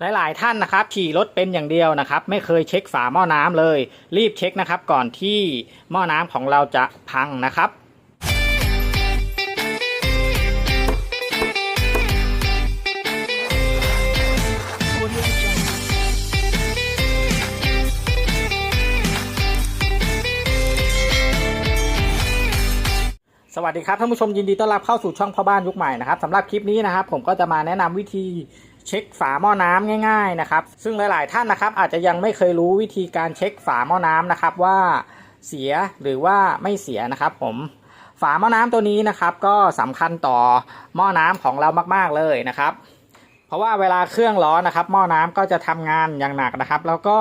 หลาย ๆ ท่านนะครับ ขี่รถเป็นอย่างเดียวนะครับ ไม่เคยเช็คฝาหม้อน้ำเลย รีบเช็คนะครับ ก่อนที่หม้อน้ำของเราจะพังนะครับสวัสดีครับท่านผู้ชมยินดีต้อนรับเข้าสู่ช่องพ่อบ้านยุคใหม่นะครับสำหรับคลิปนี้นะครับ ผมก็จะมาแนะนำวิธี เช็คฝาหม้อน้ำง่ายๆนะครับ ซึ่งหลายๆท่านนะครับ อาจจะยังไม่เคยรู้วิธีการเช็คฝาหม้อน้ำนะครับว่าเสียหรือว่าไม่เสียนะครับ ผมฝาหม้อน้ำตัวนี้นะครับ ก็สำคัญต่อหม้อน้ำของเรามากๆเลยนะครับ เพราะว่าเวลาเครื่องร้อนนะครับ หม้อน้ำก็จะทำงานอย่างหนักนะครับ แล้วก็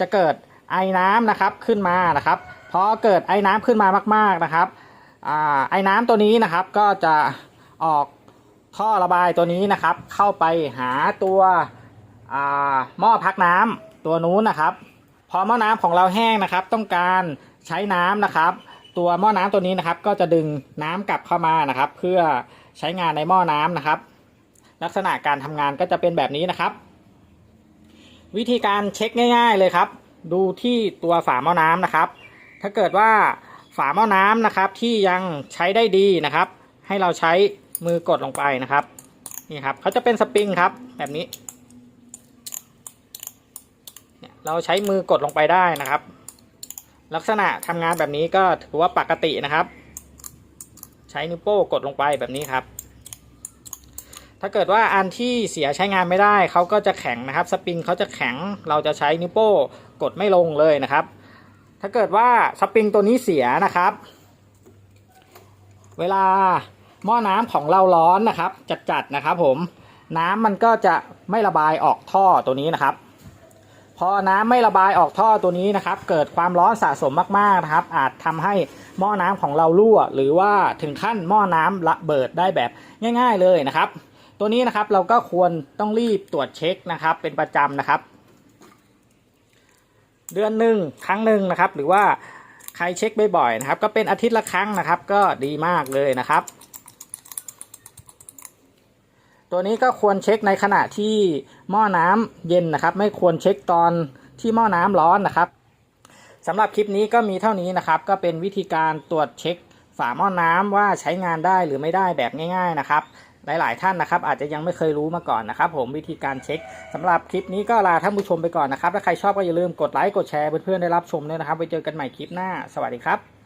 จะเกิดไอ้น้ำนะครับขึ้นมานะครับพอเกิดไอ้น้ำขึ้นมามาก ๆนะครับอไอ้น้ำตัวนี้นะครับก็จะออก ท่อระบายตัวนี้นะครับ เข้าไปหาตัวหม้อพักน้ำตัวนู้นนะครับ พอหม้อน้ำของเราแห้งนะครับ ต้องการใช้น้ำนะครับ ตัวหม้อน้ำตัวนี้นะครับ ก็จะดึงน้ำกลับเข้ามานะครับ เพื่อใช้งานในหม้อน้ำนะครับ ลักษณะการทำงานก็จะเป็นแบบนี้นะครับ วิธีการเช็คง่าย ๆเลยครับ ดูที่ตัวฝาหม้อน้ำนะครับ ถ้าเกิดว่าฝาหม้อน้ำนะครับที่ยังใช้ได้ดีนะครับ ให้เราใช้ มือกดลงไปนะครับ นี่ครับเขาจะเป็นสปริงครับ แบบนี้เราใช้มือกดลงไปได้นะครับ ลักษณะทำงานแบบนี้ก็ถือว่าปกตินะครับ ใช้นิ้วโป้งกดลงไปแบบนี้ครับ ถ้าเกิดว่าอันที่เสียใช้งานไม่ได้เขาก็จะแข็งนะครับ สปริงเขาจะแข็งเราจะใช้นิ้วโป้งกดไม่ลงเลยนะครับ ถ้าเกิดว่าสปริงตัวนี้เสียนะครับ เวลา หม้อน้ำของเราร้อนนะครับ จัดๆนะครับ ผมน้ำมันก็จะไม่ระบายออกท่อตัวนี้นะครับ พอน้ำไม่ระบายออกท่อตัวนี้นะครับ เกิดความร้อนสะสมมากๆนะครับ อาจทำให้หม้อน้ำของเรารั่ว หรือว่าถึงขั้นหม้อน้ำระเบิดได้แบบง่าย ๆเลยนะครับ ตัวนี้นะครับเราก็ควรต้องรีบตรวจเช็คนะครับ เป็นประจำนะครับ เดือนหนึ่งครั้งหนึ่งนะครับ หรือว่าใครเช็คบ่อยๆนะครับ ก็เป็นอาทิตย์ละครั้งนะครับ ก็ดีมากเลยนะครับ ตัวนี้ก็ควรเช็คในขณะที่หม้อน้ำเย็นนะครับ ไม่ควรเช็คตอนที่หม้อน้ำร้อนนะครับสำหรับคลิปนี้ก็มีเท่านี้นะครับ ก็เป็นวิธีการตรวจเช็คฝาหม้อน้ำว่าใช้งานได้หรือไม่ได้แบบง่าย ๆนะครับ หลายๆท่านนะครับ อาจจะยังไม่เคยรู้มาก่อนนะครับ ผมวิธีการเช็คสำหรับคลิปนี้ก็ลาท่านผู้ชมไปก่อนนะครับถ้าใครชอบก็อย่าลืมกดไลค์กดแชร์เพื่อนๆได้รับชมด้วยนะครับ ไว้เจอกันใหม่คลิปหน้า สวัสดีครับ